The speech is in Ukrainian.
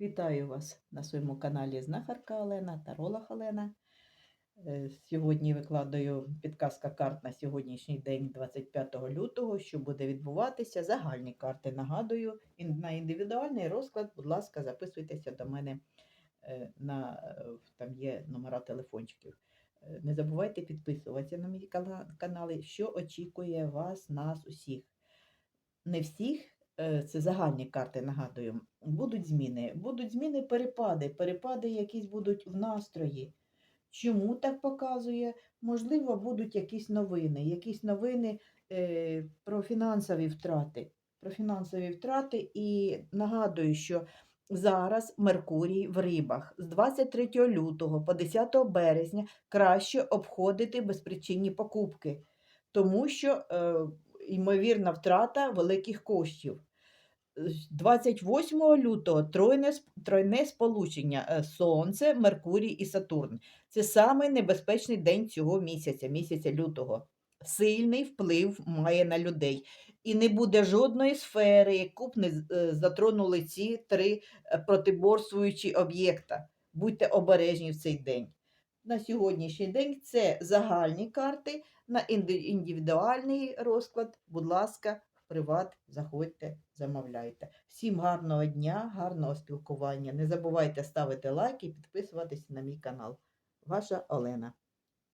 Вітаю вас на своєму каналі Знахарка Олена та Ролах Олена. Е, Сьогодні викладаю підказка карт на сьогоднішній день, 25 лютого, що буде відбуватися. Загальні карти нагадую. На індивідуальний розклад, будь ласка, записуйтеся до мене. е, На, е, там є номера телефончиків. Не забувайте підписуватися на мій канали, що очікує вас, нас усіх. Не всіх, це загальні карти, нагадую. Будуть зміни. Будуть зміни, перепади. Перепади якісь будуть в настрої. Чому так показує? Можливо, будуть якісь новини. Якісь новини е, про фінансові втрати. Про фінансові втрати. І нагадую, що зараз Меркурій в рибах з 23 лютого по 10 березня краще обходити безпричинні покупки, тому що е, ймовірна втрата великих коштів. 28 лютого тройне, тройне сполучення е, Сонце, Меркурій і Сатурн. Це самий небезпечний день цього місяця, місяця лютого. Сильний вплив має на людей. І не буде жодної сфери, яку б не е, затронули ці три е, протиборствуючі об'єкта. Будьте обережні в цей день. На сьогоднішній день це загальні карти, на індивідуальний розклад, будь ласка, в приват заходьте, замовляйте. Всім гарного дня, гарного спілкування. Не забувайте ставити лайки і підписуватися на мій канал. Ваша Олена.